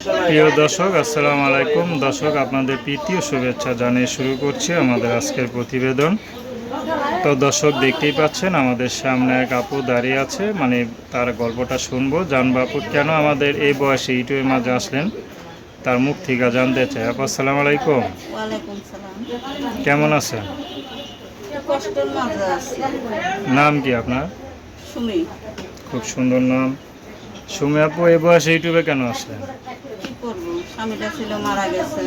প্রিয় দর্শক আসসালামু আলাইকুম। দর্শক আপনাদের প্রীতীয় শুভেচ্ছা জানিয়ে শুরু করছি আমাদের আজকের প্রতিবেদন। তো দর্শক দেখতেই পাচ্ছেন আমাদের সামনে এক আপু দাঁড়িয়ে আছে। মানে তার গল্পটা শুনব। জানব আপু কেন আমাদের এই বয়সে ইউটিউবের মাঝে আসলেন? তার মুখ থেকে জানতে চাই। আপু আসসালামু আলাইকুম। কেমন আছেন নাম কি আপনার? খুব সুন্দর নাম। সুমি আপু এই বয়সে ইউটিউবে কেন আসলেন? কি করব? স্বামীটা ছিল মারা গেছে।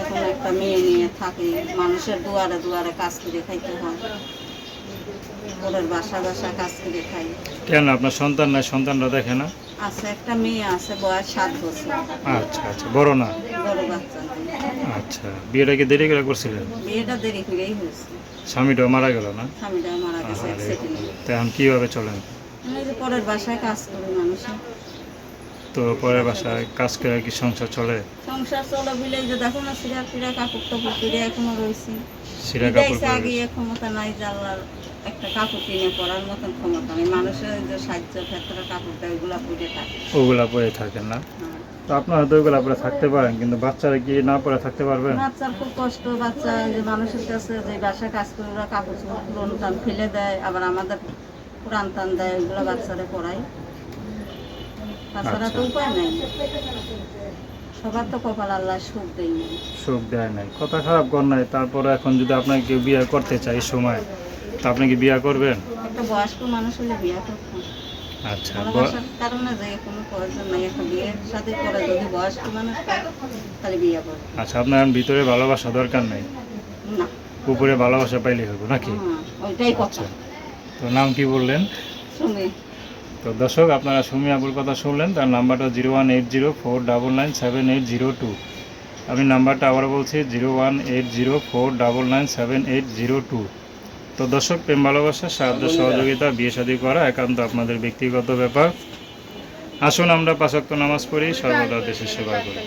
এখন একটা মেয়ে নিয়ে থাকি। মানুষের দুয়ারে দুয়ারে কাজ করে খাইতে হয়। ওদের বাসা বাসা কাজ করে খাই। কেন? আপনার সন্তান নাই সন্তানরা দেখে না? আছে একটা মেয়ে আছে বয়স সাত বছর। আচ্ছা আচ্ছা বড় না? বড় বাচ্চা। আচ্ছা বিয়েটা কি দেরি করে করছিলেন? বিয়েটা দেরি করেই হয়েছে। স্বামীটাও মারা গেল না? স্বামীটা মারা গেছে অ্যাক্সিডেন্টে এখন কীভাবে চলেন? পরের বাসায় কাজ করে তো পরের বাসায় কাজ করে কি সংসার চলে? সংসার চলে বিলে যে দেখো না সিরা ফিরা কাপড় টাপড় ফিরে এখনও রয়েছে। সিরা কাপড় আগে ক্ষমতা নাই আল্লাহর একটা কাপড় কিনে পরার মতন ক্ষমতা নেই। মানুষের যে সাহায্য ক্ষেত্রে কাপড় দেয় ওগুলা পরে থাকে। ওগুলা পরে থাকেন না? হ্যাঁ। তো আপনারা তো ওগুলা থাকতে পারেন কিন্তু বাচ্চারা কি না পরে থাকতে পারবেন বাচ্চার খুব কষ্ট বাচ্চা যে মানুষের কাছে যে বাসায় কাজ করে ওরা কাপড় পুরনো টান ফেলে দেয় আবার আমাদের পুরান টান দেয় ওগুলো বাচ্চারা পড়ায় তাছাড়া তো আচ্ছা। উপায় নাই। সবার তো কপাল আল্লাহ সুখ দেয় নাই। সুখ দেয় নাই। কথা খারাপ কর নাই। তারপরে এখন যদি আপনাকে কেউ বিয়ে করতে চাই সময় তো আপনি কি বিয়ে করবেন? একটা বয়স্ক মানুষ হলে বিয়ে করতাম। আচ্ছা ভালোবাসার কারণে যে কোনো প্রয়োজন নাই। এখন বিয়ের সাথে করে যদি বয়স্ক মানুষ পায়, তাহলে বিয়ে করবে আচ্ছা আপনার ভিতরে ভালোবাসা দরকার নাই? না। উপরে ভালোবাসা পাইলে হবে নাকি? হুম, ওইটাই কথা। তো নাম কি বললেন? শুনি তো দর্শক আপনারা সুমি আবুর কথা শুনলেন তার নাম্বারটা zero one eight zero four double nine seven eight zero two. আমি নাম্বারটা আবার বলছি zero one eight zero four double nine seven eight zero two. তো দর্শক প্রেম ভালোবাসা সাহায্য সহযোগিতা বিয়ে শাদী করা একান্ত আপনাদের ব্যক্তিগত ব্যাপার। আসুন আমরা পাঁচক্ত নামাজ পড়ি সর্বদা দেশের সেবা করি।